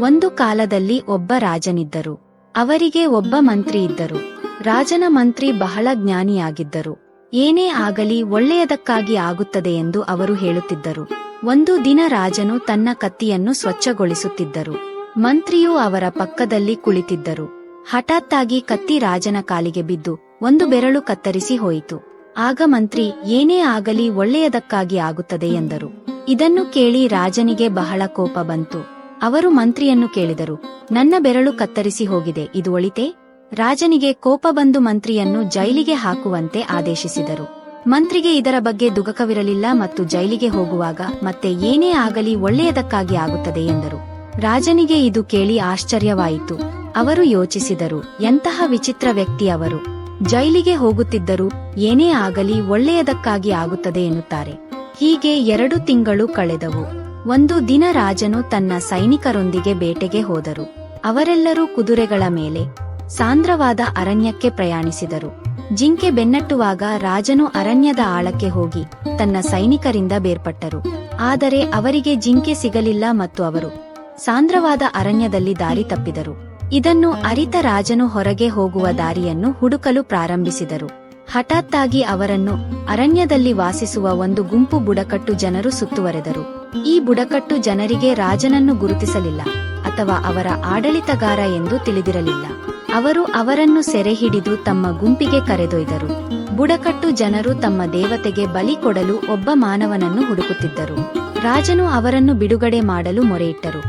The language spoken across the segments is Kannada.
ಒಂದು ಕಾಲದಲ್ಲಿ ಒಬ್ಬ ರಾಜನಿದ್ದರು. ಅವರಿಗೆ ಒಬ್ಬ ಮಂತ್ರಿ ಇದ್ದರು. ರಾಜನ ಮಂತ್ರಿ ಬಹಳ ಜ್ಞಾನಿಯಾಗಿದ್ದರು. ಏನೇ ಆಗಲಿ ಒಳ್ಳೆಯದಕ್ಕಾಗಿ ಆಗುತ್ತದೆ ಎಂದು ಅವರು ಹೇಳುತ್ತಿದ್ದರು. ಒಂದು ದಿನ ರಾಜನು ತನ್ನ ಕತ್ತಿಯನ್ನು ಸ್ವಚ್ಛಗೊಳಿಸುತ್ತಿದ್ದರು. ಮಂತ್ರಿಯು ಅವರ ಪಕ್ಕದಲ್ಲಿ ಕುಳಿತಿದ್ದರು. ಹಠಾತ್ತಾಗಿ ಕತ್ತಿ ರಾಜನ ಕಾಲಿಗೆ ಬಿದ್ದು ಒಂದು ಬೆರಳು ಕತ್ತರಿಸಿ ಹೋಯಿತು. ಆಗ ಮಂತ್ರಿ, ಏನೇ ಆಗಲಿ ಒಳ್ಳೆಯದಕ್ಕಾಗಿ ಆಗುತ್ತದೆ ಎಂದರು. ಇದನ್ನು ಕೇಳಿ ರಾಜನಿಗೆ ಬಹಳ ಕೋಪ ಬಂತು. ಅವರು ಮಂತ್ರಿಯನ್ನು ಕೇಳಿದರು. ನನ್ನ ಬೆರಳು ಕತ್ತರಿಸಿ ಹೋಗಿದೆ. ಇದು ಒಳಿತೆ? ರಾಜನಿಗೆ ಕೋಪ ಬಂದು ಮಂತ್ರಿಯನ್ನು ಜೈಲಿಗೆ ಹಾಕುವಂತೆ ಆದೇಶಿಸಿದರು. ಮಂತ್ರಿಗೆ ಇದರ ಬಗ್ಗೆ ದುಗಕವಿರಲಿಲ್ಲ ಮತ್ತು ಜೈಲಿಗೆ ಹೋಗುವಾಗ ಮತ್ತೆ ಏನೇ ಆಗಲಿ ಒಳ್ಳೆಯದಕ್ಕಾಗಿ ಆಗುತ್ತದೆ ಎಂದರು. ರಾಜನಿಗೆ ಇದು ಕೇಳಿ ಆಶ್ಚರ್ಯವಾಯಿತು. ಅವರು ಯೋಚಿಸಿದರು, ಎಂತಹ ವಿಚಿತ್ರ ವ್ಯಕ್ತಿ ಅವರು. ಜೈಲಿಗೆ ಹೋಗುತ್ತಿದ್ದರೂ ಏನೇ ಆಗಲಿ ಒಳ್ಳೆಯದಕ್ಕಾಗಿ ಆಗುತ್ತದೆ ಎನ್ನುತ್ತಾರೆ. ಹೀಗೆ ಎರಡು ತಿಂಗಳು ಕಳೆದವು. ಒಂದು ದಿನ ರಾಜನು ತನ್ನ ಸೈನಿಕರೊಂದಿಗೆ ಬೇಟೆಗೆ ಹೋದರು. ಅವರೆಲ್ಲರೂ ಕುದುರೆಗಳ ಮೇಲೆ ಸಾಂದ್ರವಾದ ಅರಣ್ಯಕ್ಕೆ ಪ್ರಯಾಣಿಸಿದರು. ಜಿಂಕೆ ಬೆನ್ನಟ್ಟುವಾಗ ರಾಜನು ಅರಣ್ಯದ ಆಳಕ್ಕೆ ಹೋಗಿ ತನ್ನ ಸೈನಿಕರಿಂದ ಬೇರ್ಪಟ್ಟರು. ಆದರೆ ಅವರಿಗೆ ಜಿಂಕೆ ಸಿಗಲಿಲ್ಲ ಮತ್ತು ಅವರು ಸಾಂದ್ರವಾದ ಅರಣ್ಯದಲ್ಲಿ ದಾರಿ ತಪ್ಪಿದರು. ಇದನ್ನು ಅರಿತ ರಾಜನು ಹೊರಗೆ ಹೋಗುವ ದಾರಿಯನ್ನು ಹುಡುಕಲು ಪ್ರಾರಂಭಿಸಿದರು. ಹಠಾತ್ತಾಗಿ ಅವರನ್ನು ಅರಣ್ಯದಲ್ಲಿ ವಾಸಿಸುವ ಒಂದು ಗುಂಪು ಬುಡಕಟ್ಟು ಜನರು ಸುತ್ತುವರೆದರು. ಈ ಬುಡಕಟ್ಟು ಜನರಿಗೆ ರಾಜನನ್ನು ಗುರುತಿಸಲಿಲ್ಲ ಅಥವಾ ಅವರ ಆಡಳಿತಗಾರ ಎಂದು ತಿಳಿದಿರಲಿಲ್ಲ. ಅವರು ಅವರನ್ನು ಸೆರೆ ಹಿಡಿದು ತಮ್ಮ ಗುಂಪಿಗೆ ಕರೆದೊಯ್ದರು. ಬುಡಕಟ್ಟು ಜನರು ತಮ್ಮ ದೇವತೆಗೆ ಬಲಿ ಕೊಡಲು ಒಬ್ಬ ಮಾನವನನ್ನು ಹುಡುಕುತ್ತಿದ್ದರು. ರಾಜನು ಅವರನ್ನು ಬಿಡುಗಡೆ ಮಾಡಲು ಮೊರೆಯಿಟ್ಟರು.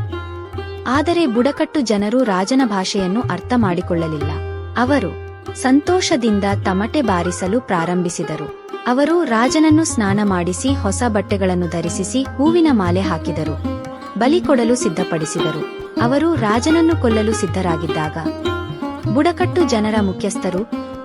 ಆದರೆ ಬುಡಕಟ್ಟು ಜನರು ರಾಜನ ಭಾಷೆಯನ್ನು ಅರ್ಥ ಮಾಡಿಕೊಳ್ಳಲಿಲ್ಲ. ಅವರು ಸಂತೋಷದಿಂದ ತಮಟೆ ಬಾರಿಸಲು ಪ್ರಾರಂಭಿಸಿದರು. ಅವರು ರಾಜನನ್ನು ಸ್ನಾನ ಮಾಡಿಸಿ ಹೊಸ ಬಟ್ಟೆಗಳನ್ನು ಧರಿಸಿಸಿ ಹೂವಿನ ಮಾಲೆ ಹಾಕಿದರು. ಬಲಿ ಕೊಡಲು ಸಿದ್ಧಪಡಿಸಿದರು. ಅವರು ರಾಜನನ್ನು ಕೊಲ್ಲಲು ಸಿದ್ಧರಾಗಿದ್ದಾಗ ಬುಡಕಟ್ಟು ಜನರ ಮುಖ್ಯಸ್ಥರು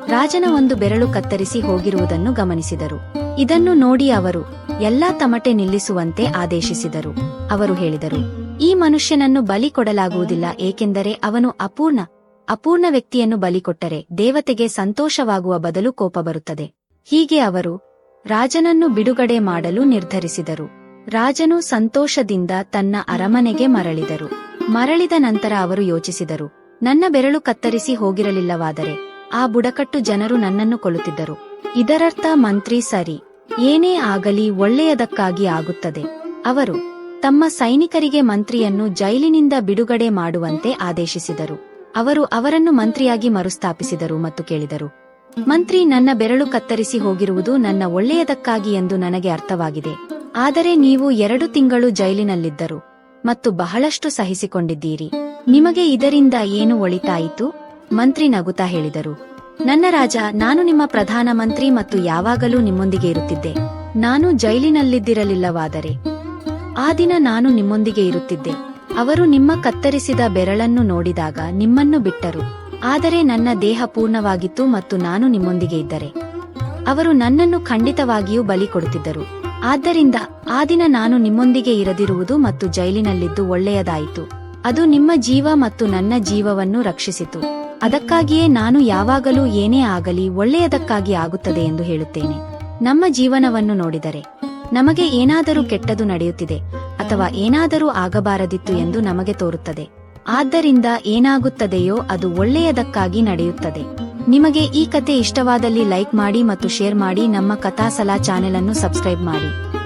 ರಾಜನ ಒಂದು ಬೆರಳು ಕತ್ತರಿಸಿ ಹೋಗಿರುವುದನ್ನು ಗಮನಿಸಿದರು. ಇದನ್ನು ನೋಡಿ ಅವರು ಎಲ್ಲಾ ತಮಟೆ ನಿಲ್ಲಿಸುವಂತೆ ಆದೇಶಿಸಿದರು. ಅವರು ಹೇಳಿದರು, ಈ ಮನುಷ್ಯನನ್ನು ಬಲಿ ಕೊಡಲಾಗುವುದಿಲ್ಲ, ಏಕೆಂದರೆ ಅವನು ಅಪೂರ್ಣ ಅಪೂರ್ಣ ವ್ಯಕ್ತಿಯನ್ನು ಬಲಿಕೊಟ್ಟರೆ ದೇವತೆಗೆ ಸಂತೋಷವಾಗುವ ಬದಲು ಕೋಪ ಬರುತ್ತದೆ. ಹೀಗೆ ಅವರು ರಾಜನನ್ನು ಬಿಡುಗಡೆ ಮಾಡಲು ನಿರ್ಧರಿಸಿದರು. ರಾಜನು ಸಂತೋಷದಿಂದ ತನ್ನ ಅರಮನೆಗೆ ಮರಳಿದರು. ಮರಳಿದ ನಂತರ ಅವರು ಯೋಚಿಸಿದರು, ನನ್ನ ಬೆರಳು ಕತ್ತರಿಸಿ ಹೋಗಿರಲಿಲ್ಲವಾದರೆ ಆ ಬುಡಕಟ್ಟು ಜನರು ನನ್ನನ್ನು ಕೊಲ್ಲುತ್ತಿದ್ದರು. ಇದರರ್ಥ ಮಂತ್ರಿ ಸರಿ, ಏನೇ ಆಗಲಿ ಒಳ್ಳೆಯದಕ್ಕಾಗಿ ಆಗುತ್ತದೆ. ಅವರು ತಮ್ಮ ಸೈನಿಕರಿಗೆ ಮಂತ್ರಿಯನ್ನು ಜೈಲಿನಿಂದ ಬಿಡುಗಡೆ ಮಾಡುವಂತೆ ಆದೇಶಿಸಿದರು. ಅವರು ಅವರನ್ನು ಮಂತ್ರಿಯಾಗಿ ಮರುಸ್ಥಾಪಿಸಿದರು ಮತ್ತು ಕೇಳಿದರು. ಮಂತ್ರಿ ನನ್ನ ಬೆರಳು ಕತ್ತರಿಸಿ ಹೋಗಿರುವುದು ನನ್ನ ಒಳ್ಳೆಯದಕ್ಕಾಗಿ ಎಂದು ನನಗೆ ಅರ್ಥವಾಗಿದೆ. ಆದರೆ ನೀವು ಎರಡು ತಿಂಗಳು ಜೈಲಿನಲ್ಲಿದ್ದರು ಮತ್ತು ಬಹಳಷ್ಟು ಸಹಿಸಿಕೊಂಡಿದ್ದೀರಿ. ನಿಮಗೆ ಇದರಿಂದ ಏನು ಒಳಿತಾಯಿತು? ಮಂತ್ರಿ ನಗುತ್ತಾ ಹೇಳಿದರು. ನನ್ನ ರಾಜ, ನಾನು ನಿಮ್ಮ ಪ್ರಧಾನಮಂತ್ರಿ ಮತ್ತು ಯಾವಾಗಲೂ ನಿಮ್ಮೊಂದಿಗೆ ಇರುತ್ತಿದ್ದೆ. ನಾನು ಜೈಲಿನಲ್ಲಿದ್ದಿರಲಿಲ್ಲವಾದರೆ. ಆ ದಿನ ನಾನು ನಿಮ್ಮೊಂದಿಗೆ ಇರುತ್ತಿದ್ದೆ. ಅವರು ನಿಮ್ಮ ಕತ್ತರಿಸಿದ ಬೆರಳನ್ನು ನೋಡಿದಾಗ ನಿಮ್ಮನ್ನು ಬಿಟ್ಟರು. ಆದರೆ ನನ್ನ ದೇಹ ಪೂರ್ಣವಾಗಿತ್ತು ಮತ್ತು ನಾನು ನಿಮ್ಮೊಂದಿಗೆ ಇದ್ದರೆ. ಅವರು ನನ್ನನ್ನು ಖಂಡಿತವಾಗಿಯೂ ಬಲಿ ಕೊಡುತ್ತಿದ್ದರು. ಆದ್ದರಿಂದ ಆ ದಿನ ನಾನು ನಿಮ್ಮೊಂದಿಗೆ ಇರದಿರುವುದು ಮತ್ತು ಜೈಲಿನಲ್ಲಿದ್ದು ಒಳ್ಳೆಯದಾಯಿತು. ಅದು ನಿಮ್ಮ ಜೀವ ಮತ್ತು ನನ್ನ ಜೀವವನ್ನು ರಕ್ಷಿಸಿತು. ಅದಕ್ಕಾಗಿಯೇ ನಾನು ಯಾವಾಗಲೂ ಏನೇ ಆಗಲಿ ಒಳ್ಳೆಯದಕ್ಕಾಗಿ ಆಗುತ್ತದೆ ಎಂದು ಹೇಳುತ್ತೇನೆ. ನಮ್ಮ ಜೀವನವನ್ನು ನೋಡಿದರೆ. ನಮಗೆ ಏನಾದರೂ ಕೆಟ್ಟದು ನಡೆಯುತ್ತಿದೆ ಅಥವಾ ಏನಾದರೂ ಆಗಬಾರದಿತ್ತು ಎಂದು ನಮಗೆ ತೋರುತ್ತದೆ. ಆದ್ದರಿಂದ ಏನಾಗುತ್ತದೆಯೋ ಅದು ಒಳ್ಳೆಯದಕ್ಕಾಗಿ ನಡೆಯುತ್ತದೆ. ನಿಮಗೆ ಈ ಕತೆ ಇಷ್ಟವಾದಲ್ಲಿ ಲೈಕ್ ಮಾಡಿ ಮತ್ತು ಶೇರ್ ಮಾಡಿ ನಮ್ಮ ಕಥಾಸಲಾ ಚಾನೆಲ್ ಅನ್ನು ಸಬ್ಸ್ಕ್ರೈಬ್ ಮಾಡಿ.